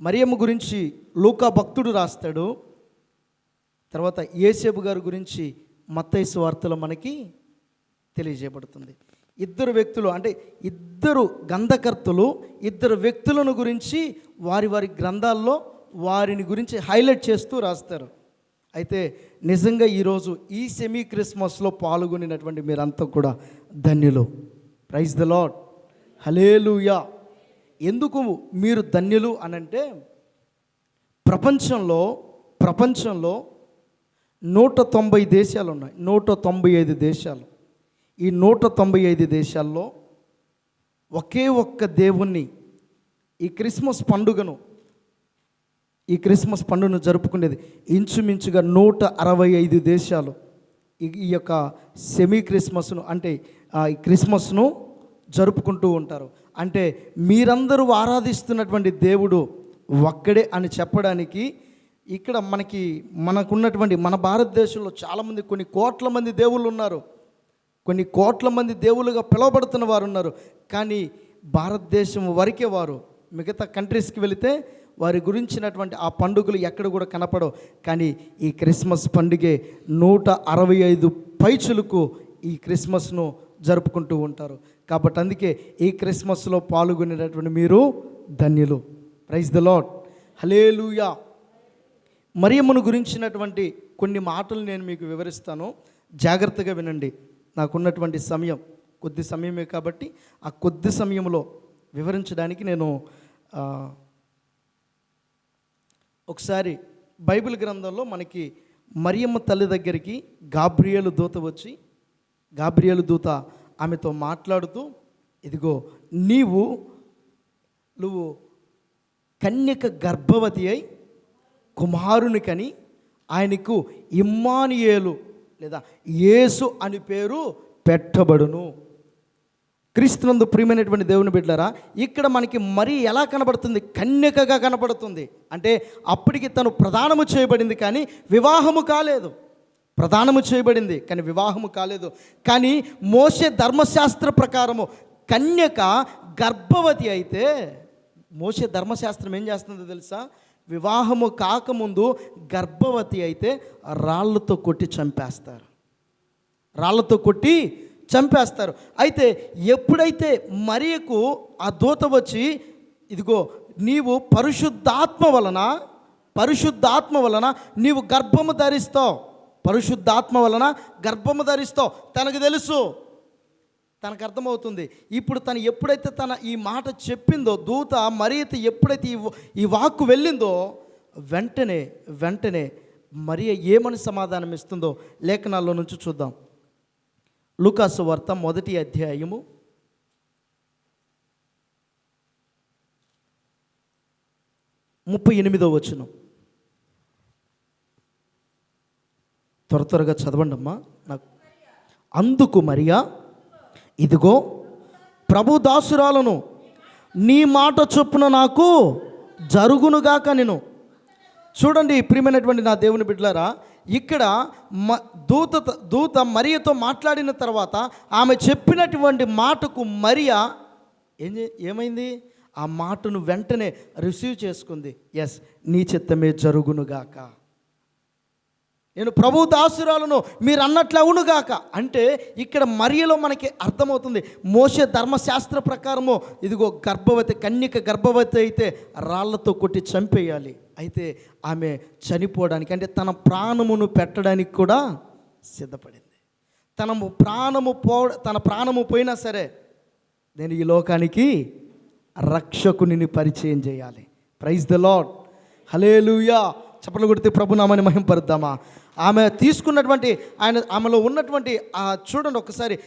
మరియమ్మ గురించి లూకా భక్తుడు రాస్తాడు. తర్వాత ఏసేబు గారి గురించి మత్తైసు వార్తలో మనకి తెలియజేయబడుతుంది. ఇద్దరు వ్యక్తులు అంటే ఇద్దరు గంధకర్తలు ఇద్దరు వ్యక్తులను గురించి వారి వారి గ్రంథాల్లో వారిని గురించి హైలైట్ చేస్తూ రాస్తారు. అయితే నిజంగా ఈరోజు ఈ సెమీ క్రిస్మస్లో పాల్గొనినటువంటి మీరంతా కూడా ధన్యులు. ప్రైజ్ ద లాడ్ హలేలుయా ఎందుకు మీరు ధన్యులు అనంటే ప్రపంచంలో ప్రపంచంలో నూట తొంభై దేశాలు ఉన్నాయి. నూట తొంభై ఐదు దేశాలు. ఈ నూట తొంభై ఐదు దేశాల్లో ఒకే ఒక్క దేవుణ్ణి ఈ క్రిస్మస్ పండుగను ఈ క్రిస్మస్ పండుగను జరుపుకునేది ఇంచుమించుగా నూట అరవై ఐదు దేశాలు. ఈ యొక్క సెమీ క్రిస్మస్ను అంటే ఆ, ఈ క్రిస్మస్ను జరుపుకుంటూ ఉంటారు. అంటే మీరందరూ ఆరాధిస్తున్నటువంటి దేవుడు ఒక్కడే అని చెప్పడానికి ఇక్కడ మనకి మనకున్నటువంటి మన భారతదేశంలో చాలామంది కొన్ని కోట్ల మంది దేవుళ్ళు ఉన్నారు. కొన్ని కోట్ల మంది దేవుళ్ళుగా పిలువబడుతున్న వారు ఉన్నారు. కానీ భారతదేశం వరకే వారు. మిగతా కంట్రీస్కి వెళితే వారి గురించినటువంటి ఆ పండుగలు ఎక్కడ కూడా కనపడవు. కానీ ఈ క్రిస్మస్ పండుగే నూట అరవై ఐదు పైచులకు ఈ క్రిస్మస్ను జరుపుకుంటూ ఉంటారు. కాబట్టి అందుకే ఈ క్రిస్మస్లో పాల్గొనేటటువంటి మీరు ధన్యులు. ప్రైజ్ ద లాడ్ హలేలుయా మరియమ్మను గురించినటువంటి కొన్ని మాటలు నేను మీకు వివరిస్తాను. జాగ్రత్తగా వినండి. నాకున్నటువంటి సమయం కొద్ది సమయమే కాబట్టి ఆ కొద్ది సమయంలో వివరించడానికి నేను ఒకసారి బైబిల్ గ్రంథంలో మనకి మరియమ్మ తల్లి దగ్గరికి గాబ్రియలు దూత వచ్చి గాబ్రియలు దూత ఆమెతో మాట్లాడుతూ ఇదిగో నీవు నువ్వు కన్యక గర్భవతి అయి కుమారుని కని ఆయనకు ఇమ్మానియేలు లేదా యేసు అని పేరు పెట్టబడును. క్రీస్తునందు ప్రియమైనటువంటి దేవుని బిడ్డలారా ఇక్కడ మనకి మరీ ఎలా కనబడుతుంది? కన్యకగా కనబడుతుంది. అంటే అప్పటికి తను ప్రధానము చేయబడింది కానీ వివాహము కాలేదు. ప్రధానము చేయబడింది కానీ వివాహము కాలేదు. కానీ మోసే ధర్మశాస్త్ర ప్రకారము కన్యక గర్భవతి అయితే మోసే ధర్మశాస్త్రం ఏం చేస్తుందో తెలుసా? వివాహము కాకముందు గర్భవతి అయితే రాళ్ళతో కొట్టి చంపేస్తారు. రాళ్ళతో కొట్టి చంపేస్తారు. అయితే ఎప్పుడైతే మరియకు ఆ దూత వచ్చి ఇదిగో నీవు పరిశుద్ధాత్మ వలన పరిశుద్ధాత్మ వలన నీవు గర్భము ధరిస్తావు పరిశుద్ధాత్మ వలన గర్భము ధరిస్తావు. తనకు తెలుసు. తనకు అర్థమవుతుంది. ఇప్పుడు తను ఎప్పుడైతే తన ఈ మాట చెప్పిందో దూత మరియత ఎప్పుడైతే ఈ ఈ వాక్కు వెళ్ళిందో వెంటనే వెంటనే మరియ ఏమని సమాధానం ఇస్తుందో లేఖనాల్లో నుంచి చూద్దాం. లూకాసు వార్త మొదటి అధ్యాయము. ముప్పై ఎనిమిదో వచనం. త్వర త్వరగా చదవండి అమ్మా నాకు అందుకు మరియా ఇదిగో ప్రభు దాసురాలను నీ మాట చొప్పున నాకు జరుగునుగాక నేను. చూడండి ప్రియమైనటువంటి నా దేవుని బిడ్డలారా ఇక్కడ మ దూత దూత మరియతో మాట్లాడిన తర్వాత ఆమె చెప్పినటువంటి మాటకు మరియా ఏం ఏమైంది? ఆ మాటను వెంటనే రిసీవ్ చేసుకుంది. ఎస్ నీ చిత్తమే జరుగునుగాక. నేను ప్రభు దాసురాలను మీరు అన్నట్లవునుగాక అంటే ఇక్కడ మరియలో మనకి అర్థమవుతుంది. మోస ధర్మశాస్త్ర ప్రకారము ఇదిగో గర్భవతి కన్యక గర్భవతి అయితే రాళ్ళతో కొట్టి చంపేయాలి. అయితే ఆమె చనిపోవడానికి అంటే తన ప్రాణమును పెట్టడానికి కూడా సిద్ధపడింది. తన ప్రాణము పో తన ప్రాణము పోయినా సరే నేను ఈ లోకానికి రక్షకుని పరిచయం చేయాలి. ప్రైజ్ ద లాడ్ హలేలుయా చప్పట్లు కొడితే ప్రభునామాని మహింపరుద్దామా? ఆమె తీసుకున్నటువంటి ఆయన ఆమెలో ఉన్నటువంటి ఆ చూడండి ఒకసారి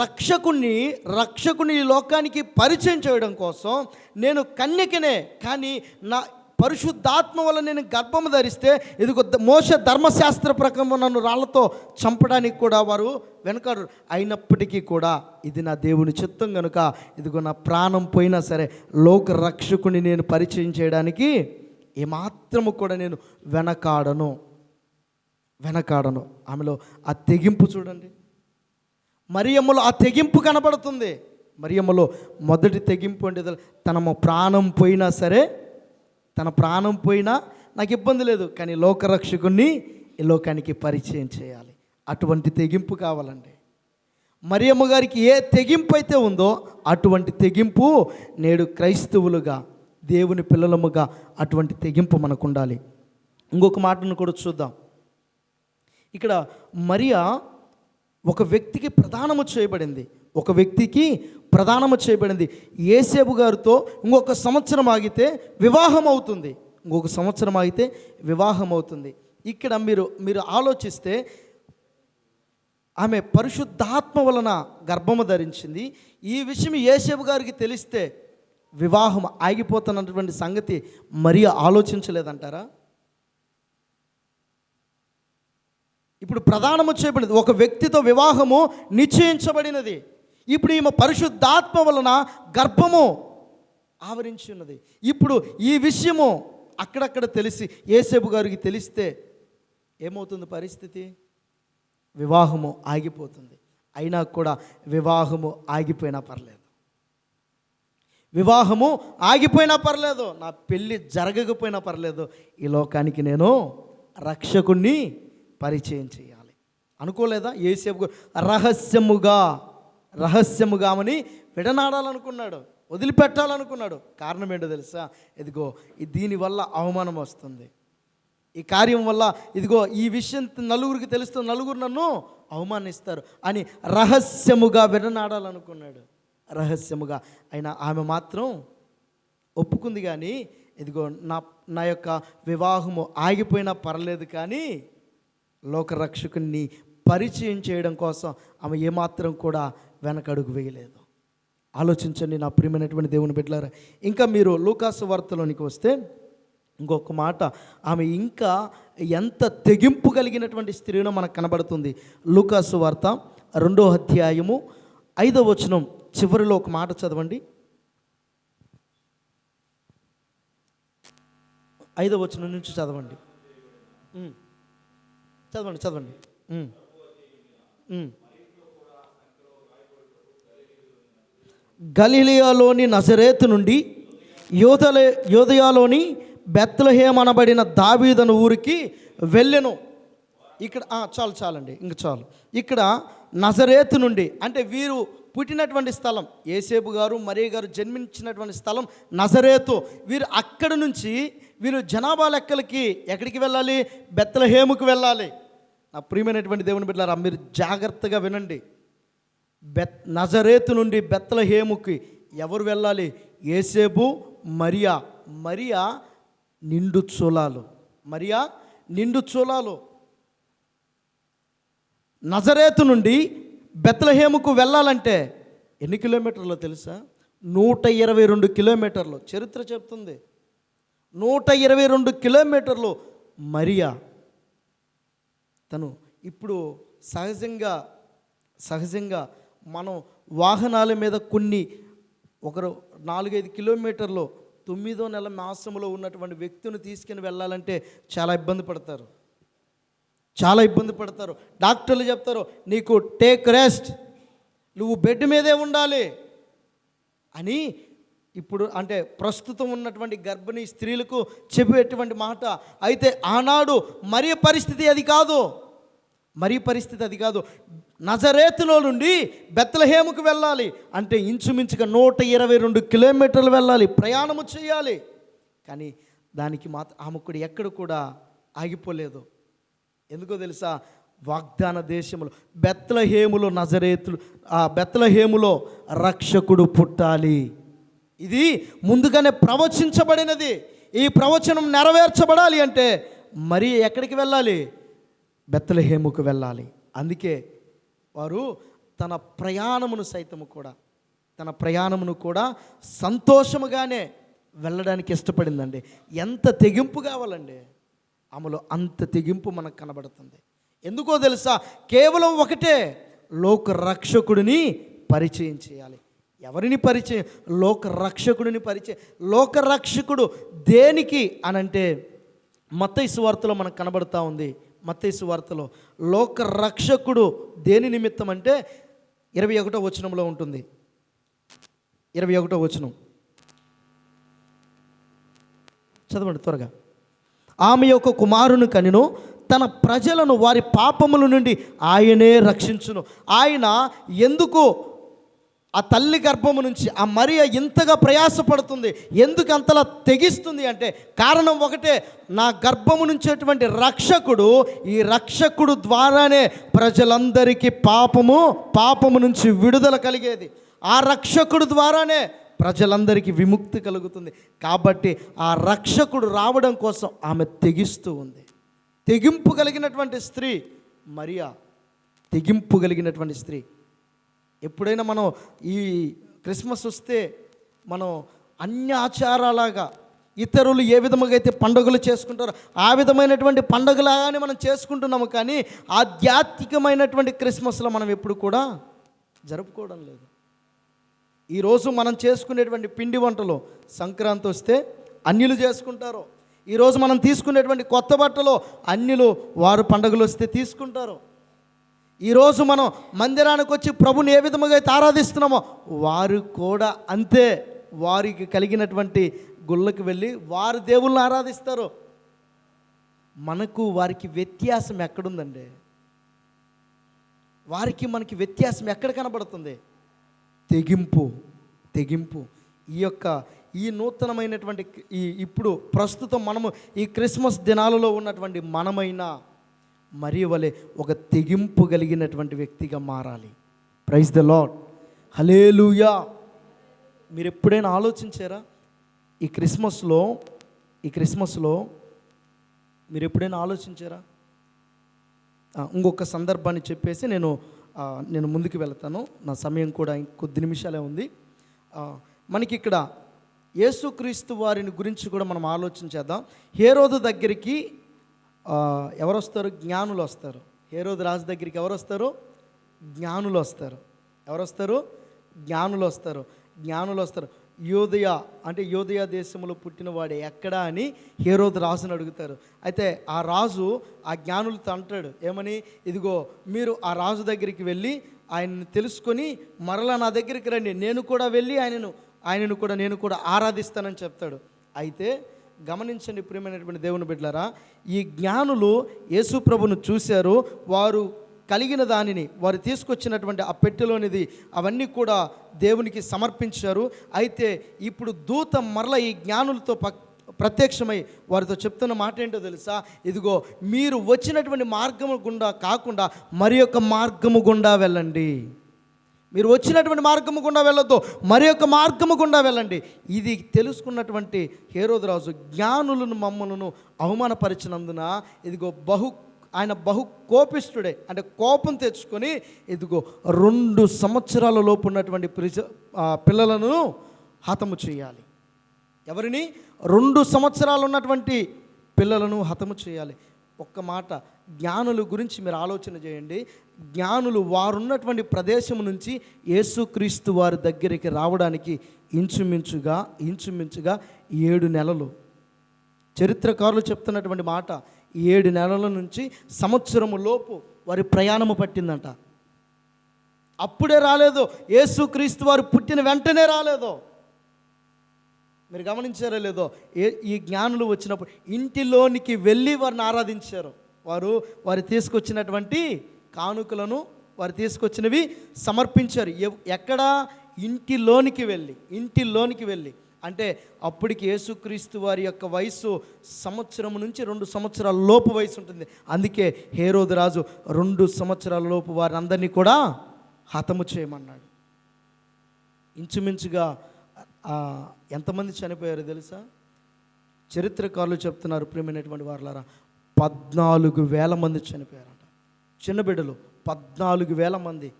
రక్షకుని రక్షకుని ఈ లోకానికి పరిచయం చేయడం కోసం నేను కన్యకనే కానీ నా పరిశుద్ధాత్మ వల్ల నేను గర్భము ధరిస్తే ఇదిగో మోస ధర్మశాస్త్ర ప్రకారం నన్ను రాళ్ళతో చంపడానికి కూడా వారు వెనకాడు. అయినప్పటికీ కూడా ఇది నా దేవుని చిత్తం కనుక ఇదిగో నా ప్రాణం పోయినా సరే లోక రక్షకుని నేను పరిచయం చేయడానికి ఏమాత్రము కూడా నేను వెనకాడను. వెనకాడను. ఆమెలో ఆ తెగింపు చూడండి. మరియమ్మలో ఆ తెగింపు కనబడుతుంది మరియమ్మలో మొదటి తెగింపు అంటే తన ప్రాణం పోయినా సరే తన ప్రాణం పోయినా నాకు ఇబ్బంది లేదు కానీ లోకరక్షకుణ్ణి ఈ లోకానికి పరిచయం చేయాలి. అటువంటి తెగింపు కావాలండి. మరియమ్మ గారికి ఏ తెగింపు అయితే ఉందో అటువంటి తెగింపు నేడు క్రైస్తవులుగా దేవుని పిల్లలముగా అటువంటి తెగింపు మనకు ఉండాలి ఇంకొక మాటను కూడా చూద్దాం. ఇక్కడ మరియా ఒక వ్యక్తికి ప్రధానము చేయబడింది. ఒక వ్యక్తికి ప్రధానము చేయబడింది. ఏసేబు గారితో ఇంకొక సంవత్సరం ఆగితే వివాహం అవుతుంది ఇంకొక సంవత్సరం ఆగితే వివాహం అవుతుంది ఇక్కడ మీరు మీరు ఆలోచిస్తే ఆమె పరిశుద్ధాత్మ వలన గర్భము ధరించింది. ఈ విషయం ఏసేబు గారికి తెలిస్తే వివాహం ఆగిపోతున్నటువంటి సంగతి మరీ ఆలోచించలేదంటారా? ఇప్పుడు ప్రధానము చేయబడింది ఒక వ్యక్తితో వివాహము నిశ్చయించబడినది. ఇప్పుడు ఈమె పరిశుద్ధాత్మ వలన గర్భము ఆవరించి ఉన్నది ఇప్పుడు ఈ విషయము అక్కడక్కడ తెలిసి ఏసేపు గారికి తెలిస్తే ఏమవుతుంది పరిస్థితి? వివాహము ఆగిపోతుంది. అయినా కూడా వివాహము ఆగిపోయినా పర్లేదు. వివాహము ఆగిపోయినా పర్లేదు నా పెళ్ళి జరగకపోయినా పర్లేదు ఈ లోకానికి నేను రక్షకుణ్ణి పరిచయం చేయాలి. అనుకోలేదా? ఏసేపు రహస్యముగా రహస్యముగామని విడనాడాలనుకున్నాడు వదిలిపెట్టాలనుకున్నాడు. కారణం ఏంటో తెలుసా? ఇదిగో దీనివల్ల అవమానం వస్తుంది. ఈ కార్యం వల్ల ఇదిగో ఈ విషయం నలుగురికి తెలుస్తుంది నలుగురు నన్ను అవమానిస్తారు అని రహస్యముగా విడనాడాలనుకున్నాడు. రహస్యముగా. అయినా ఆమె మాత్రం ఒప్పుకుంది కానీ ఇదిగో నా నా యొక్క వివాహము ఆగిపోయినా పర్లేదు కానీ లోకరక్షకుని పరిచయం చేయడం కోసం ఆమె ఏమాత్రం కూడా వెనకడుగు వేయలేదు. ఆలోచించండి నా ప్రియమైనటువంటి దేవుని బిడ్డలారా. ఇంకా మీరు లూకాసు వార్తలోనికి వస్తే ఇంకొక మాట ఆమె ఇంకా ఎంత తెగింపు కలిగినటువంటి స్త్రీనో మనకు కనబడుతుంది. లూకాసు వార్త రెండో అధ్యాయము ఐదో వచనం చివరిలో ఒక మాట చదవండి. ఐదవ వచనం నుంచి చదవండి. చదవండి చదవండి. గలీలియాలోని గలిలియాలోని నజరేతు నుండి యోధలే యోదయాలోని బెత్లహేమ్ అనబడిన దావీదను ఊరికి వెళ్ళెను. ఇక్కడ చాలు చాలండి. ఇంక చాలు. ఇక్కడ నజరేతు నుండి అంటే వీరు పుట్టినటువంటి స్థలం ఏసేపు గారు మరియ గారు జన్మించినటువంటి స్థలం నజరేతు. వీరు అక్కడ నుంచి వీరు జనాభా లెక్కలకి ఎక్కడికి వెళ్ళాలి? బెత్తలహేముకు వెళ్ళాలి. నా ప్రియమైనటువంటి దేవుని బిడ్డారా మీరు జాగ్రత్తగా వినండి. బెత్ నజరేతు నుండి బెత్తలహేముకి ఎవరు వెళ్ళాలి? ఏసేబు మరియా. మరియా నిండు చూలాలు మరియా నిండు చూలాలు నజరేతు నుండి బెత్లహేముకు వెళ్ళాలంటే ఎన్ని కిలోమీటర్లో తెలుసా? నూట ఇరవై రెండు కిలోమీటర్లు. చరిత్ర చెప్తుంది. నూట ఇరవై రెండు కిలోమీటర్లు మరియా. తను ఇప్పుడు సహజంగా సహజంగా మనం వాహనాల మీద కొన్ని ఒకరు నాలుగైదు కిలోమీటర్లు తొమ్మిదో నెల మాసంలో ఉన్నటువంటి వ్యక్తిని తీసుకుని వెళ్ళాలంటే చాలా ఇబ్బంది పడతారు. చాలా ఇబ్బంది పడతారు. డాక్టర్లు చెప్తారు నీకు టేక్ రెస్ట్ నువ్వు బెడ్ మీదే ఉండాలి. అని ఇప్పుడు అంటే ప్రస్తుతం ఉన్నటువంటి గర్భిణీ స్త్రీలకు చెప్పేటువంటి మాట. అయితే ఆనాడు మరి పరిస్థితి అది కాదు. మరీ పరిస్థితి అది కాదు. నజరేతులో నుండి బెత్తలహేముకు వెళ్ళాలి. అంటే ఇంచుమించుగా నూట ఇరవై రెండు కిలోమీటర్లు వెళ్ళాలి. ప్రయాణము చేయాలి. కానీ దానికి మాత్రం ఆమెకుడు ఎక్కడ కూడా ఆగిపోలేదు. ఎందుకో తెలుసా? వాగ్దాన దేశంలో బెత్తలహేములో నజరేతులు ఆ బెత్తలహేములో రక్షకుడు పుట్టాలి. ఇది ముందుగానే ప్రవచించబడినది. ఈ ప్రవచనం నెరవేర్చబడాలి అంటే మరి ఎక్కడికి వెళ్ళాలి? బెత్తలహేముకు వెళ్ళాలి. అందుకే వారు తన ప్రయాణమును సైతము కూడా తన ప్రయాణమును కూడా సంతోషముగానే వెళ్ళడానికి ఇష్టపడిందండి. ఎంత తెగింపు కావాలండి? ఆమెలో అంత తెగింపు మనకు కనబడుతుంది. ఎందుకో తెలుసా? కేవలం ఒకటే లోక రక్షకుడిని పరిచయం చేయాలి. ఎవరిని పరిచయం? లోక రక్షకుడిని పరిచయం. లోక రక్షకుడు దేనికి అనంటే మత్తైసు వార్తలో మనకు కనబడుతూ ఉంది. మత్తైసు వార్తలో లోక రక్షకుడు దేని నిమిత్తం అంటే ఇరవై ఒకటో వచనంలో ఉంటుంది. ఇరవై ఒకటో వచనం. చదవండి త్వరగా. ఆమె యొక్క కుమారుని కనిను తన ప్రజలను వారి పాపముల నుండి ఆయనే రక్షించును. ఆయన ఎందుకు ఆ తల్లి గర్భము నుంచి ఆ మరియ ఇంతగా ప్రయాసపడుతుంది ఎందుకు అంతలా తెగిస్తుంది అంటే కారణం ఒకటే నా గర్భము నుంచేటువంటి రక్షకుడు ఈ రక్షకుడు ద్వారానే ప్రజలందరికీ పాపము పాపము నుంచి విడుదల కలిగేది. ఆ రక్షకుడు ద్వారానే ప్రజలందరికీ విముక్తి కలుగుతుంది. కాబట్టి ఆ రక్షకుడు రావడం కోసం ఆమె తెగిస్తూ ఉంది. తెగింపు కలిగినటువంటి స్త్రీ మరియా తెగింపు కలిగినటువంటి స్త్రీ. ఎప్పుడైనా మనం ఈ క్రిస్మస్ వస్తే మనం అన్ని ఆచారాలాగా ఇతరులు ఏ విధముగా అయితే పండుగలు చేసుకుంటారో ఆ విధమైనటువంటి పండుగలాగానే మనం చేసుకుంటున్నాము కానీ ఆధ్యాత్మికమైనటువంటి క్రిస్మస్లో మనం ఎప్పుడు కూడా జరుపుకోవడం లేదు. ఈరోజు మనం చేసుకునేటువంటి పిండి వంటలు సంక్రాంతి వస్తే అన్యులు చేసుకుంటారు. ఈరోజు మనం తీసుకునేటువంటి కొత్త బట్టలు అన్యులు వారు పండుగలు వస్తే తీసుకుంటారు. ఈరోజు మనం మందిరానికి వచ్చి ప్రభుని ఏ విధముగా అయితే ఆరాధిస్తున్నామో వారు కూడా అంతే వారికి కలిగినటువంటి గుళ్ళకి వెళ్ళి వారు దేవుళ్ళని ఆరాధిస్తారు. మనకు వారికి వ్యత్యాసం ఎక్కడుందండి? వారికి మనకి వ్యత్యాసం ఎక్కడ కనబడుతుంది? తెగింపు తెగింపు. ఈ యొక్క ఈ నూతనమైనటువంటి ఈ ఇప్పుడు ప్రస్తుతం మనము ఈ క్రిస్మస్ దినాలలో ఉన్నటువంటి మనమైన మరి వలె ఒక తెగింపు కలిగినటువంటి వ్యక్తిగా మారాలి. ప్రైజ్ ద లాడ్ హలేలుయా మీరు ఎప్పుడైనా ఆలోచించారా? ఈ క్రిస్మస్లో ఈ క్రిస్మస్లో మీరు ఎప్పుడైనా ఆలోచించారా? ఇంకొక సందర్భాన్ని చెప్పేసి నేను నేను ముందుకు వెళ్తాను. నా సమయం కూడా ఇంకొద్ది నిమిషాలే ఉంది. మనకి ఇక్కడ యేసుక్రీస్తు వారిని గురించి కూడా మనం ఆలోచించేద్దాం హేరోదు దగ్గరికి ఎవరు వస్తారు జ్ఞానులు వస్తారు. హేరోదు రాజు దగ్గరికి ఎవరు వస్తారు జ్ఞానులు వస్తారు. ఎవరు వస్తారు జ్ఞానులు వస్తారు. జ్ఞానులు వస్తారు. యోధయ అంటే యోధయ దేశంలో పుట్టినవాడే ఎక్కడా అని హేరోదు రాజుని అడుగుతారు. అయితే ఆ రాజు ఆ జ్ఞానులతో అంటాడు ఏమని? ఇదిగో మీరు ఆ రాజు దగ్గరికి వెళ్ళి ఆయన్ని తెలుసుకొని మరలా నా దగ్గరికి రండి. నేను కూడా వెళ్ళి ఆయనను ఆయనను కూడా నేను కూడా ఆరాధిస్తానని చెప్తాడు. అయితే గమనించండి ప్రియమైనటువంటి దేవుని బిడ్డలారా ఈ జ్ఞానులు యేసు ప్రభును చూశారు. వారు కలిగిన దానిని వారు తీసుకొచ్చినటువంటి ఆ పెట్టెలోనిది అవన్నీ కూడా దేవునికి సమర్పించారు. అయితే ఇప్పుడు దూత మరల ఈ జ్ఞానులతో ప్రత్యక్షమై వారితో చెప్తున్న మాట ఏంటో తెలుసా? ఇదిగో మీరు వచ్చినటువంటి మార్గము గుండా కాకుండా మరి యొక్క మార్గము గుండా వెళ్ళండి. మీరు వచ్చినటువంటి మార్గము గుండా వెళ్ళొద్దు మరి యొక్క మార్గము గుండా వెళ్ళండి. ఇది తెలుసుకున్నటువంటి హేరోదరాజు జ్ఞానులను మమ్మలను అవమానపరిచినందున ఇదిగో బహు ఆయన బహు కోపిష్ఠుడే అంటే కోపం తెచ్చుకొని ఇదిగో రెండు సంవత్సరాల లోపు ఉన్నటువంటి ప్రిజ పిల్లలను హతము చేయాలి. ఎవరిని? రెండు సంవత్సరాలు ఉన్నటువంటి పిల్లలను హతము చేయాలి. ఒక్క మాట జ్ఞానుల గురించి మీరు ఆలోచన చేయండి. జ్ఞానులు వారున్నటువంటి ప్రదేశం నుంచి యేసుక్రీస్తు వారి దగ్గరికి రావడానికి ఇంచుమించుగా ఇంచుమించుగా ఏడు నెలలు. చరిత్రకారులు చెప్తున్నటువంటి మాట ఏడు నెలల నుంచి సంవత్సరము లోపు వారి ప్రయాణము పట్టిందంట. అప్పుడే రాలేదు. యేసుక్రీస్తు వారు పుట్టిన వెంటనే రాలేదు. మీరు గమనించారో లేదో? ఏ ఈ జ్ఞానులు వచ్చినప్పుడు ఇంటిలోనికి వెళ్ళి వారిని ఆరాధించారు. వారు వారు తీసుకొచ్చినటువంటి కానుకలను వారు తీసుకొచ్చినవి సమర్పించారు. ఎక్కడా ఎక్కడ? ఇంటిలోనికి వెళ్ళి ఇంటిలోనికి వెళ్ళి. అంటే అప్పటికి యేసుక్రీస్తు వారి యొక్క వయసు సంవత్సరం నుంచి రెండు సంవత్సరాల లోపు వయసు ఉంటుంది. అందుకే హేరోదు రాజు రెండు సంవత్సరాల లోపు వారందరినీ కూడా హతము చేయమన్నాడు. ఇంచుమించుగా ఎంతమంది చనిపోయారు తెలుసా? చరిత్రకారులు చెప్తున్నారు ప్రియమైనటువంటి వారులారా పద్నాలుగు వేల మంది చనిపోయారంట. చిన్న బిడ్డలు పద్నాలుగు వేల మంది.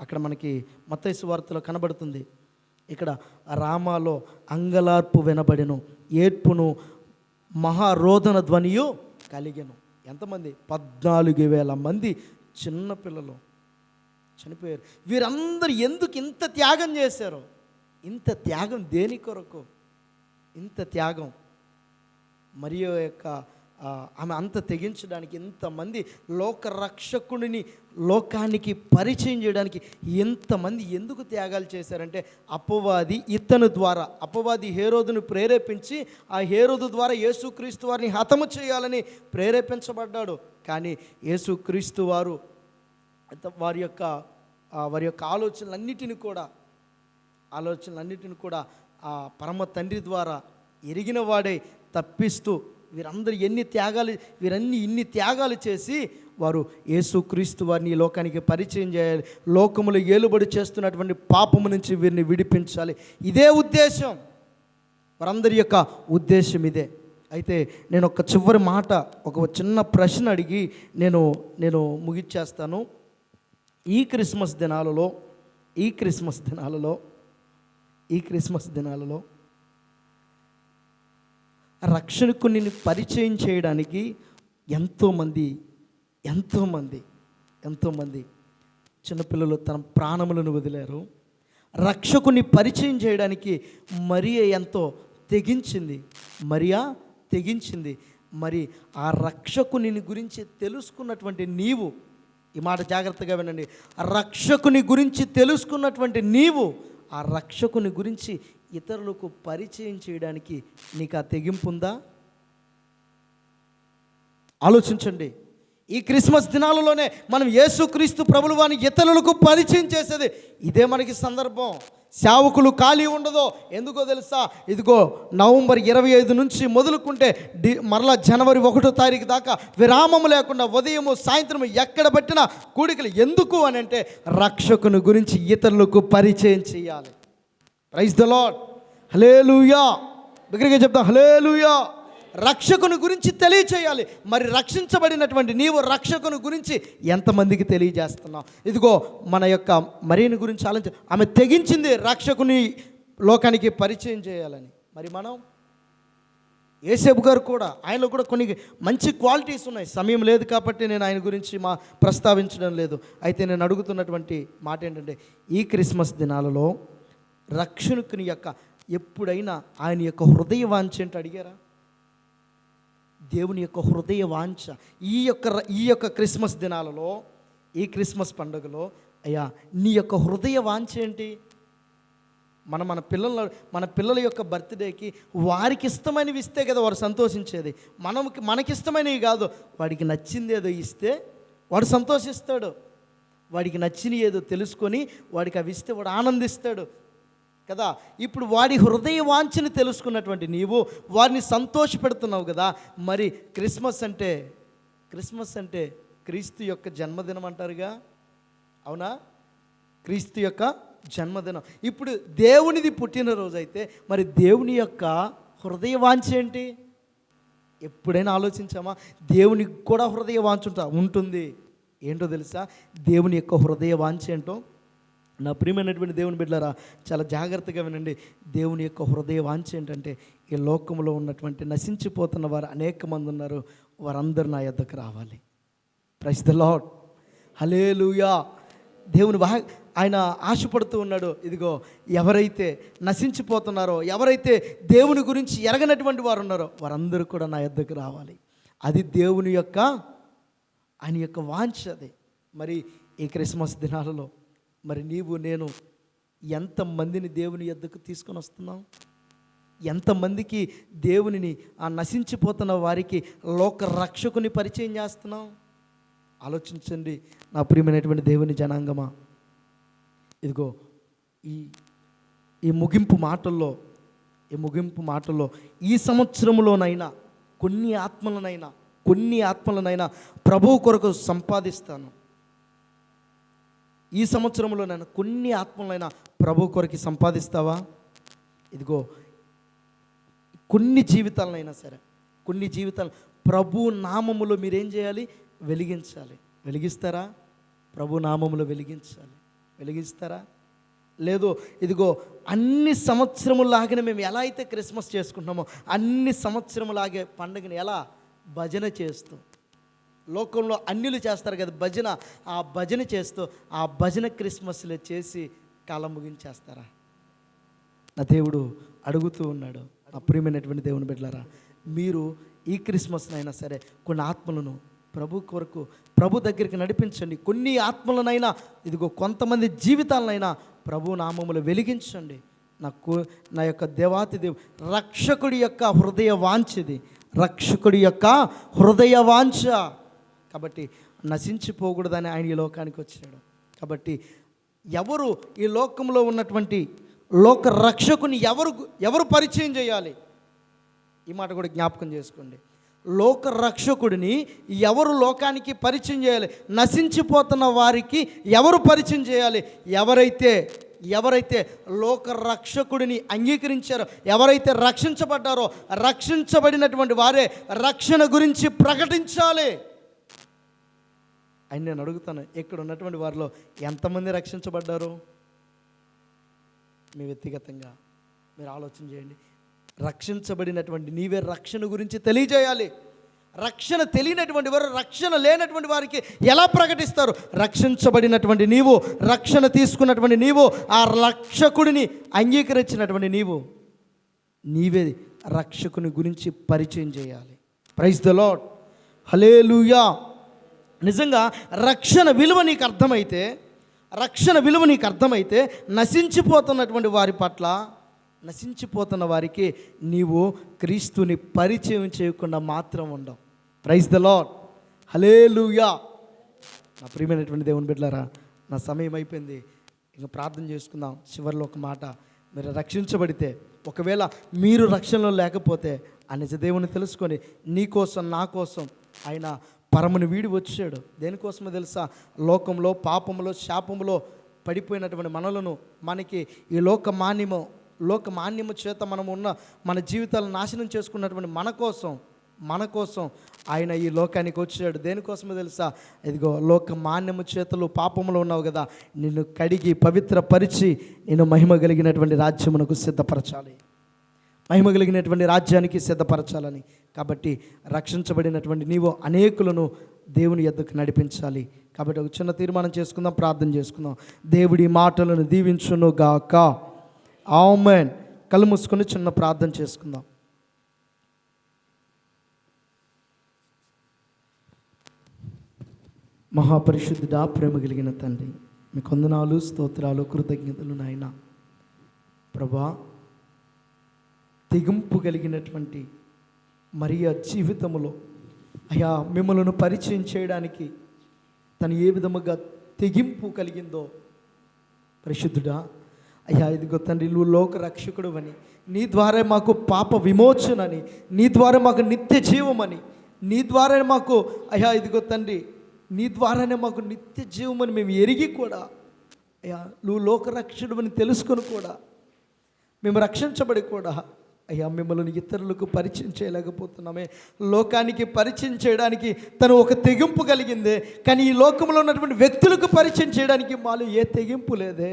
అక్కడ మనకి మత్తైసు వార్తలో కనబడుతుంది. ఇక్కడ రామాలో అంగలార్పు వినబడెను ఏడ్పును మహారోదన ధ్వనియు కలిగెను. ఎంతమంది? పద్నాలుగు వేల మంది చిన్నపిల్లలు చనిపోయారు. వీరందరూ ఎందుకు ఇంత త్యాగం చేశారు? ఇంత త్యాగం దేని కొరకు? ఇంత త్యాగం. మరియు యొక్క ఆమె అంత తెగించడానికి ఇంతమంది లోక రక్షకుడిని లోకానికి పరిచయం చేయడానికి ఎంతమంది ఎందుకు త్యాగాలు చేశారంటే అపవాది ఇతను ద్వారా అపవాది హేరోదును ప్రేరేపించి ఆ హేరోదు ద్వారా యేసుక్రీస్తు వారిని హతము చేయాలని ప్రేరేపించబడ్డాడు. కానీ యేసుక్రీస్తు వారు వారి యొక్క వారి యొక్క ఆలోచనలన్నిటిని కూడా ఆలోచనలన్నిటిని కూడా ఆ పరమ తండ్రి ద్వారా ఎరిగిన వాడే తప్పిస్తూ వీరందరూ ఎన్ని త్యాగాలు వీరన్ని ఇన్ని త్యాగాలు చేసి వారు యేసుక్రీస్తు వారిని ఈ లోకానికి పరిచయం చేయాలి. లోకములు ఏలుబడి చేస్తున్నటువంటి పాపము నుంచి వీరిని విడిపించాలి. ఇదే ఉద్దేశం. వారందరి యొక్క ఉద్దేశం ఇదే. అయితే నేను ఒక చివరి మాట ఒక చిన్న ప్రశ్న అడిగి నేను నేను ముగిచ్చేస్తాను. ఈ క్రిస్మస్ దినాలలో ఈ క్రిస్మస్ దినాలలో ఈ క్రిస్మస్ దినాలలో రక్షణకు నిన్ను పరిచయం చేయడానికి ఎంతోమంది ఎంతోమంది ఎంతోమంది చిన్నపిల్లలు తన ప్రాణములను వదిలారు. రక్షకుని పరిచయం చేయడానికి మరియ ఎంతో తెగించింది. మరియా తెగించింది. మరి ఆ రక్షకుని గురించి తెలుసుకున్నటువంటి నీవు ఈ మాట జాగ్రత్తగా వినండి. రక్షకుని గురించి తెలుసుకున్నటువంటి నీవు ఆ రక్షకుని గురించి ఇతరులకు పరిచయం చేయడానికి నీకు ఆ తెగింపు ఉందా? ఆలోచించండి. ఈ క్రిస్మస్ దినాలలోనే మనం యేసుక్రీస్తు ప్రభులు వారిని ఇతరులకు పరిచయం చేసేది. ఇదే మనకి సందర్భం. సేవకులు ఖాళీ ఉండదో ఎందుకో తెలుసా? ఇదిగో నవంబర్ ఇరవై ఐదు నుంచి మొదలుకుంటే డి మరలా జనవరి ఒకటో తారీఖు దాకా విరామము లేకుండా ఉదయము సాయంత్రం ఎక్కడ పెట్టినా కూడికలు ఎందుకు అని అంటే రక్షకుని గురించి ఇతరులకు పరిచయం చేయాలి. ప్రైజ్ ద లాడ్ హలేలుయా దగ్గరగా చెప్తాం హలేలుయా రక్షకుని గురించి తెలియచేయాలి. మరి రక్షించబడినటువంటి నీవు రక్షకుని గురించి ఎంతమందికి తెలియజేస్తున్నావు? ఇదిగో మన యొక్క మరీని గురించి ఆలోచించ ఆమె తెగించింది రక్షకుని లోకానికి పరిచయం చేయాలని. మరి మనం? ఏసేపు గారు కూడా ఆయనలో కూడా కొన్ని మంచి క్వాలిటీస్ ఉన్నాయి. సమయం లేదు కాబట్టి నేను ఆయన గురించి మా ప్రస్తావించడం లేదు. అయితే నేను అడుగుతున్నటువంటి మాట ఏంటంటే ఈ క్రిస్మస్ దినాలలో రక్షకుని యొక్క ఎప్పుడైనా ఆయన యొక్క హృదయ వాంఛ అడిగారా? దేవుని యొక్క హృదయ వాంఛ ఈ యొక్క ఈ యొక్క క్రిస్మస్ దినాలలో ఈ క్రిస్మస్ పండుగలో అయ్యా నీ యొక్క హృదయ వాంఛ ఏంటి? మన మన పిల్లల మన పిల్లల యొక్క బర్త్డేకి వారికి ఇష్టమైనవి ఇస్తే కదా వారు సంతోషించేది. మనకి మనకిష్టమైనవి కాదు. వాడికి నచ్చింది ఏదో ఇస్తే వాడు సంతోషిస్తాడు. వాడికి నచ్చిన ఏదో తెలుసుకొని వాడికి అవి ఇస్తే వాడు ఆనందిస్తాడు. కదా? ఇప్పుడు వాడి హృదయ వాంఛని తెలుసుకున్నటువంటి నీవు వారిని సంతోషపెడుతున్నావు కదా? మరి క్రిస్మస్ అంటే క్రిస్మస్ అంటే క్రీస్తు యొక్క జన్మదినం అంటారుగా? అవునా? క్రీస్తు యొక్క జన్మదినం. ఇప్పుడు దేవునిది పుట్టినరోజు అయితే మరి దేవుని యొక్క హృదయ వాంఛ ఏంటి? ఎప్పుడైనా ఆలోచించామా? దేవునికి కూడా హృదయ వాంఛ ఉంటా ఉంటుంది. ఏంటో తెలుసా? దేవుని యొక్క హృదయ వాంఛ ఏంటో? నా ప్రియమైనటువంటి దేవుని బిడ్డలారా చాలా జాగ్రత్తగా వినండి. దేవుని యొక్క హృదయ వాంఛ ఏంటంటే ఈ లోకంలో ఉన్నటువంటి నశించిపోతున్న వారు అనేక మంది ఉన్నారు. వారందరూ నా యొద్దకు రావాలి. ప్రైస్ ద లాడ్ హలేలుయా దేవుని బాగా ఆయన ఆశపడుతూ ఉన్నాడు. ఇదిగో ఎవరైతే నశించిపోతున్నారో ఎవరైతే దేవుని గురించి ఎరగనటువంటి వారు ఉన్నారో వారందరూ కూడా నా యొద్దకు రావాలి. అది దేవుని యొక్క ఆయన యొక్క వాంఛ అది. మరి ఈ క్రిస్మస్ దినాలలో మరి నీవు నేను ఎంతమందిని దేవుని ఎద్దకు తీసుకొని వస్తున్నాం ఎంతమందికి దేవునిని ఆ నశించిపోతున్న వారికి లోక రక్షకుని పరిచయం చేస్తున్నాం ఆలోచించండి నా ప్రియమైనటువంటి దేవుని జనాంగమా. ఇదిగో ఈ ఈ ముగింపు మాటల్లో ఈ ముగింపు మాటల్లో ఈ సంవత్సరంలోనైనా కొన్ని ఆత్మలనైనా కొన్ని ఆత్మలనైనా ప్రభువు కొరకు సంపాదిస్తాను. ఈ సంవత్సరంలోనైనా కొన్ని ఆత్మలైనా ప్రభు కొరకు సంపాదిస్తావా? ఇదిగో కొన్ని జీవితాలనైనా సరే కొన్ని జీవితాలు ప్రభు నామములో మీరేం చేయాలి? వెలిగించాలి. వెలిగిస్తారా? ప్రభు నామములో వెలిగించాలి. వెలిగిస్తారా? లేదు ఇదిగో అన్ని సంవత్సరములాగానే మేము ఎలా అయితే క్రిస్మస్ చేసుకుంటున్నామో అన్ని సంవత్సరములాగే పండుగని ఎలా భజన చేస్తూ లోకంలో అన్యులు చేస్తారు కదా భజన. ఆ భజన చేస్తూ ఆ భజన క్రిస్మస్లో చేసి కాలం ముగించేస్తారా? నా దేవుడు అడుగుతూ ఉన్నాడు నా ప్రియమైనటువంటి దేవుని బిడ్డలారా మీరు ఈ క్రిస్మస్నైనా సరే కొన్ని ఆత్మలను ప్రభు కొరకు ప్రభు దగ్గరికి నడిపించండి. కొన్ని ఆత్మలనైనా ఇదిగో కొంతమంది జీవితాలనైనా ప్రభు నామములు వెలిగించండి. నాకు నా యొక్క దేవాతి దేవు రక్షకుడి యొక్క హృదయ వాంఛది. రక్షకుడి యొక్క హృదయ వాంఛ. కాబట్టి నశించిపోకూడదని ఆయన ఈ లోకానికి వచ్చాడు కాబట్టి ఎవరు ఈ లోకంలో ఉన్నటువంటి లోక రక్షకుని ఎవరు ఎవరు పరిచయం చేయాలి? ఈ మాట కూడా జ్ఞాపకం చేసుకోండి. లోక రక్షకుడిని ఎవరు లోకానికి పరిచయం చేయాలి? నశించిపోతున్న వారికి ఎవరు పరిచయం చేయాలి? ఎవరైతే ఎవరైతే లోక రక్షకుడిని అంగీకరించారో ఎవరైతే రక్షించబడ్డారో రక్షించబడినటువంటి వారే రక్షణ గురించి ప్రకటించాలి. అని నేను అడుగుతాను. ఇక్కడ ఉన్నటువంటి వారిలో ఎంతమంది రక్షించబడ్డారు? మీ వ్యక్తిగతంగా మీరు ఆలోచన చేయండి. రక్షించబడినటువంటి నీవే రక్షణ గురించి తెలియజేయాలి. రక్షణ తెలియనటువంటి వారు రక్షణ లేనటువంటి వారికి ఎలా ప్రకటిస్తారు? రక్షించబడినటువంటి నీవు రక్షణ తీసుకున్నటువంటి నీవు ఆ రక్షకుడిని అంగీకరించినటువంటి నీవు నీవే రక్షకుని గురించి పరిచయం చేయాలి. ప్రైజ్ ద లాడ్ హలేలుయా నిజంగా రక్షణ విలువ నీకు అర్థమైతే రక్షణ విలువ నీకు అర్థమైతే నశించిపోతున్నటువంటి వారి పట్ల నశించిపోతున్న వారికి నీవు క్రీస్తుని పరిచయం చేయకుండా మాత్రం ఉండవు. ప్రైజ్ ద లాడ్ హలేలుయా నా ప్రియమైనటువంటి దేవుని బిడ్డలారా నా సమయం అయిపోయింది. ఇంకా ప్రార్థన చేసుకుందాం. చివరిలో ఒక మాట. మీరు రక్షించబడితే ఒకవేళ మీరు రక్షణలో లేకపోతే ఆ నిజ దేవుని తెలుసుకొని నీ కోసం నా కోసం ఆయన పరముని వీడి వచ్చాడు. దేనికోసమో తెలుసా? లోకంలో పాపంలో శాపంలో పడిపోయినటువంటి మనలను మనకి ఈ లోక మాన్యము లోక మాన్యము చేత మనం ఉన్న మన జీవితాలను నాశనం చేసుకున్నటువంటి మన కోసం మన కోసం ఆయన ఈ లోకానికి వచ్చాడు. దేనికోసమో తెలుసా? ఇదిగో లోక మాన్యము చేతులు పాపములో ఉన్నావు కదా నిన్ను కడిగి పవిత్రపరిచి నేను మహిమ కలిగినటువంటి రాజ్యమునకు సిద్ధపరచాలి. మహిమ కలిగినటువంటి రాజ్యానికి సిద్ధపరచాలని. కాబట్టి రక్షించబడినటువంటి నీవు అనేకులను దేవుని ఎద్దకు నడిపించాలి. కాబట్టి ఒక చిన్న తీర్మానం చేసుకుందాం ప్రార్థన చేసుకుందాం. దేవుడి మాటలను దీవించును గాక. ఆమెన్. కళ్ళు మూసుకొని చిన్న ప్రార్థన చేసుకుందాం. మహాపరిశుద్ధుడా ప్రేమ కలిగిన తండ్రి మీ కొందనాలు స్తోత్రాలు కృతజ్ఞతలు నాయన. ప్రభా తెగింపు కలిగినటువంటి మరియా జీవితంలో అయా మిమ్మల్ని పరిచయం చేయడానికి తను ఏ విధముగా తెగింపు కలిగిందో పరిశుద్ధుడా అయ్యా ఇదిగో తండ్రి నువ్వు లోక రక్షకుడు అని నీ ద్వారా మాకు పాప విమోచనని నీ ద్వారా మాకు నిత్య జీవమని నీ ద్వారానే మాకు అయ్యా ఇదిగో తండ్రి నీ ద్వారానే మాకు నిత్య జీవమని మేము ఎరిగి కూడా అయ్యా నువ్వు లోకరక్షకుడు అని తెలుసుకొని కూడా మేము రక్షించబడి కూడా అయ్యా మిమ్మల్ని ఇతరులకు పరిచయం చేయలేకపోతున్నామే. లోకానికి పరిచయం చేయడానికి తను ఒక తెగింపు కలిగిందే. కానీ ఈ లోకంలో ఉన్నటువంటి వ్యక్తులకు పరిచయం చేయడానికి మాలో ఏ తెగింపు లేదే.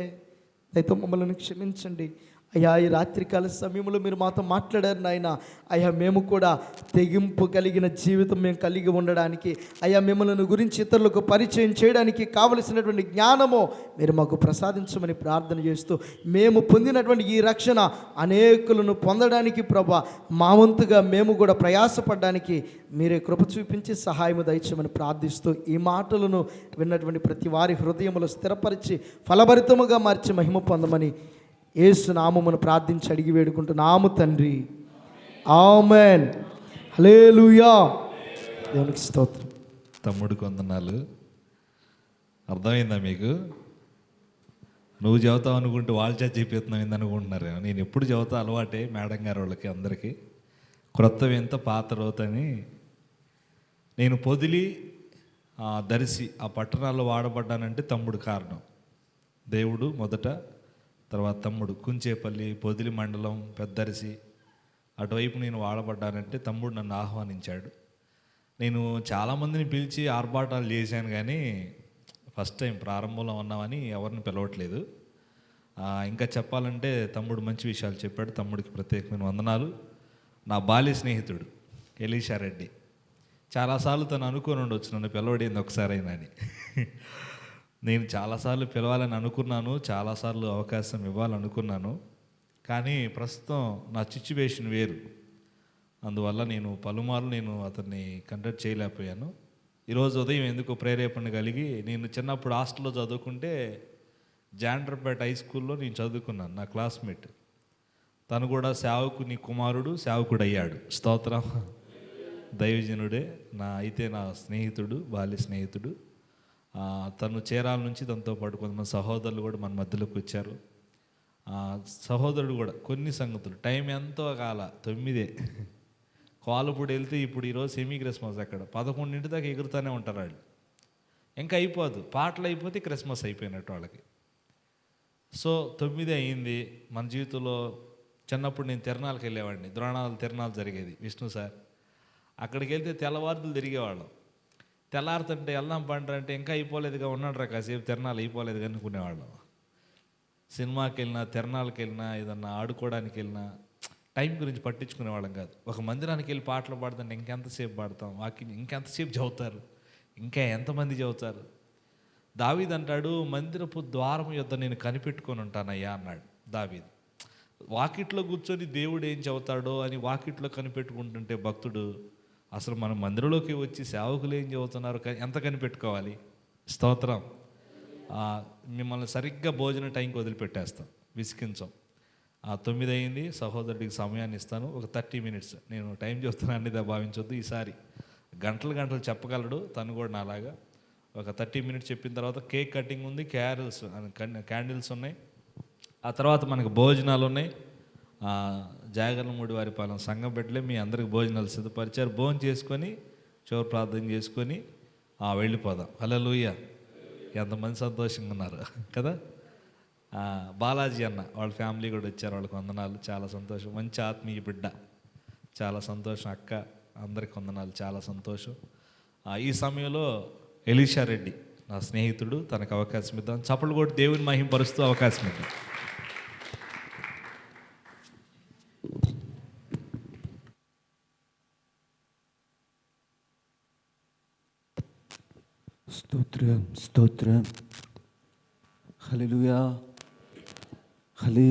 అయితే మమ్మల్ని క్షమించండి. అయ్యా ఈ రాత్రికాల సమయంలో మీరు మాతో మాట్లాడారు నాయన. అయ్యా మేము కూడా తెగింపు కలిగిన జీవితం మేము కలిగి ఉండడానికి అయ్యా మిమ్మల్ని గురించి ఇతరులకు పరిచయం చేయడానికి కావలసినటువంటి జ్ఞానము మీరు మాకు ప్రసాదించమని ప్రార్థన చేస్తూ మేము పొందినటువంటి ఈ రక్షణ అనేకులను పొందడానికి ప్రభా మా వంతుగా మేము కూడా ప్రయాసపడడానికి మీరే కృప చూపించి సహాయము దయచమని ప్రార్థిస్తూ ఈ మాటలను విన్నటువంటి ప్రతి వారి హృదయములు స్థిరపరిచి ఫలభరితముగా మార్చి మహిమ పొందమని ఏసు నామమును ప్రార్థించి అడిగి వేడుకుంటున్నాము తండ్రి. ఆమెన్. హలేలుయా దేవునికి స్తోత్రం. తమ్ముడు కొందనాలు. అర్థమైందా మీకు? నువ్వు చదువుతావు అనుకుంటే వాళ్ళ చేత చెప్పేస్తున్నావు ఏంది అనుకుంటున్నారు? నేను ఎప్పుడు చదువుతా అలవాటే మేడం గారు వాళ్ళకి అందరికీ. క్రొత్త వింత పాత రోతని నేను పొదిలి ఆ, దర్శి ఆ పట్టణాల్లో వాడబడ్డానంటే తమ్ముడు కారణం. దేవుడు మొదట తర్వాత తమ్ముడు కుంచేపల్లి పొదిలి మండలం పెద్దరిసి అటువైపు నేను వాడబడ్డానంటే తమ్ముడు నన్ను ఆహ్వానించాడు. నేను చాలామందిని పిలిచి ఆర్భాటాలు చేశాను కానీ ఫస్ట్ టైం ప్రారంభంలో ఉన్నామని ఎవరిని పిలవట్లేదు. ఇంకా చెప్పాలంటే తమ్ముడు మంచి విషయాలు చెప్పాడు. తమ్ముడికి ప్రత్యేకమైన వందనాలు. నా బాల్య స్నేహితుడు ఎలీషా రెడ్డి. చాలాసార్లు తను అనుకోని ఉండొచ్చు నన్ను పిలవడింది ఒకసారైనా అని. నేను చాలాసార్లు పిలవాలని అనుకున్నాను చాలాసార్లు అవకాశం ఇవ్వాలనుకున్నాను. కానీ ప్రస్తుతం నా సిచ్యువేషన్ వేరు. అందువల్ల నేను పలుమార్లు నేను అతన్ని కండక్ట్ చేయలేకపోయాను. ఈరోజు ఉదయం ఎందుకు ప్రేరేపణ కలిగి నేను చిన్నప్పుడు హాస్టల్లో చదువుకుంటే జాండ్రపేట హై స్కూల్లో నేను చదువుకున్నాను నా క్లాస్మేట్. తను కూడా సేవకుని కుమారుడు సేవకుడు అయ్యాడు స్తోత్రం. దైవజనుడే నా అయితే నా స్నేహితుడు బాల్య స్నేహితుడు. తను చేరాల నుంచి తనతో పాటు కొంతమంది సహోదరులు కూడా మన మధ్యలోకి వచ్చారు. సహోదరుడు కూడా కొన్ని సంగతులు. టైం ఎంతో కాల తొమ్మిదే. కోలపూడి వెళ్తే ఇప్పుడు ఈరోజు సెమీ క్రిస్మస్ అక్కడ. పదకొండింటి దాకా ఎగురుతూనే ఉంటారు వాళ్ళు. ఇంకా అయిపోదు. పాటలు అయిపోతే క్రిస్మస్ అయిపోయినట్టు వాళ్ళకి. సో తొమ్మిది అయింది. మన జీవితంలో చిన్నప్పుడు నేను తిరణాలకు వెళ్ళేవాడిని. ద్రోణాలు తిరణాలు జరిగేది. విష్ణు సార్. అక్కడికి వెళ్తే తెల్లవారులు తిరిగేవాళ్ళం. తెల్లారుతుంటే వెళ్దాం పంట అంటే ఇంకా అయిపోలేదుగా ఉన్నాడు రా కాసేపు తిరణాలు అయిపోలేదు అనుకునేవాళ్ళం. సినిమాకి వెళ్ళినా తిరణాలకు వెళ్ళినా ఏదన్నా ఆడుకోవడానికి వెళ్ళినా టైం గురించి పట్టించుకునేవాళ్ళం కాదు. ఒక మందిరానికి వెళ్ళి పాటలు పాడుతుంటే ఇంకెంతసేపు పాడతాం వాకి ఇంకెంతసేపు చదువుతారు ఇంకా ఎంతమంది చదువుతారు? దావీద్ అంటాడు మందిరపు ద్వారం యొద్ద నేను కనిపెట్టుకొని ఉంటానయ్యా అన్నాడు దావీద్. వాకిట్లో కూర్చొని దేవుడు ఏం చదువుతాడో అని వాకిట్లో కనిపెట్టుకుంటుంటే భక్తుడు అసలు మన మందిరంలోకి వచ్చి సేవకులు ఏం చదువుతున్నారు ఎంత కనిపెట్టుకోవాలి? స్తోత్రం. మిమ్మల్ని సరిగ్గా భోజన టైంకి వదిలిపెట్టేస్తాం. విసికించం ఆ తొమ్మిది అయింది సహోదరుడికి సమయాన్ని ఇస్తాను. ఒక థర్టీ మినిట్స్. నేను టైం చూస్తున్నాను అనేది భావించొద్దు. ఈసారి గంటలు గంటలు చెప్పగలడు. తను కూడా నాలాగా. ఒక థర్టీ మినిట్స్ చెప్పిన తర్వాత కేక్ కటింగ్ ఉంది. క్యారల్స్ క్యాండిల్స్ ఉన్నాయి. ఆ తర్వాత మనకు భోజనాలు ఉన్నాయి. జాగర్లమూడి వారి పాలన సంఘం పెట్టలే మీ అందరికి భోజనాలు సిద్ధపరిచారు. భోజనం చేసుకొని చోరు ప్రార్థన చేసుకొని ఆ, వెళ్ళిపోదాం. హలో లూయ ఎంతమంది సంతోషంగా ఉన్నారు కదా? బాలాజీ అన్న వాళ్ళ ఫ్యామిలీ కూడా వచ్చారు వాళ్ళకి వందనాలు. చాలా సంతోషం. మంచి ఆత్మీయ బిడ్డ. చాలా సంతోషం. అక్క అందరికి వందనాలు. చాలా సంతోషం. ఈ సమయంలో ఎలీషా రెడ్డి నా స్నేహితుడు తనకు అవకాశం ఇద్దాం. చప్పలు కూడా దేవుని మహింపరుస్తూ అవకాశం ఇద్దాం. స్తోత్రం స్తోత్రం. హల్లెలూయా. హలే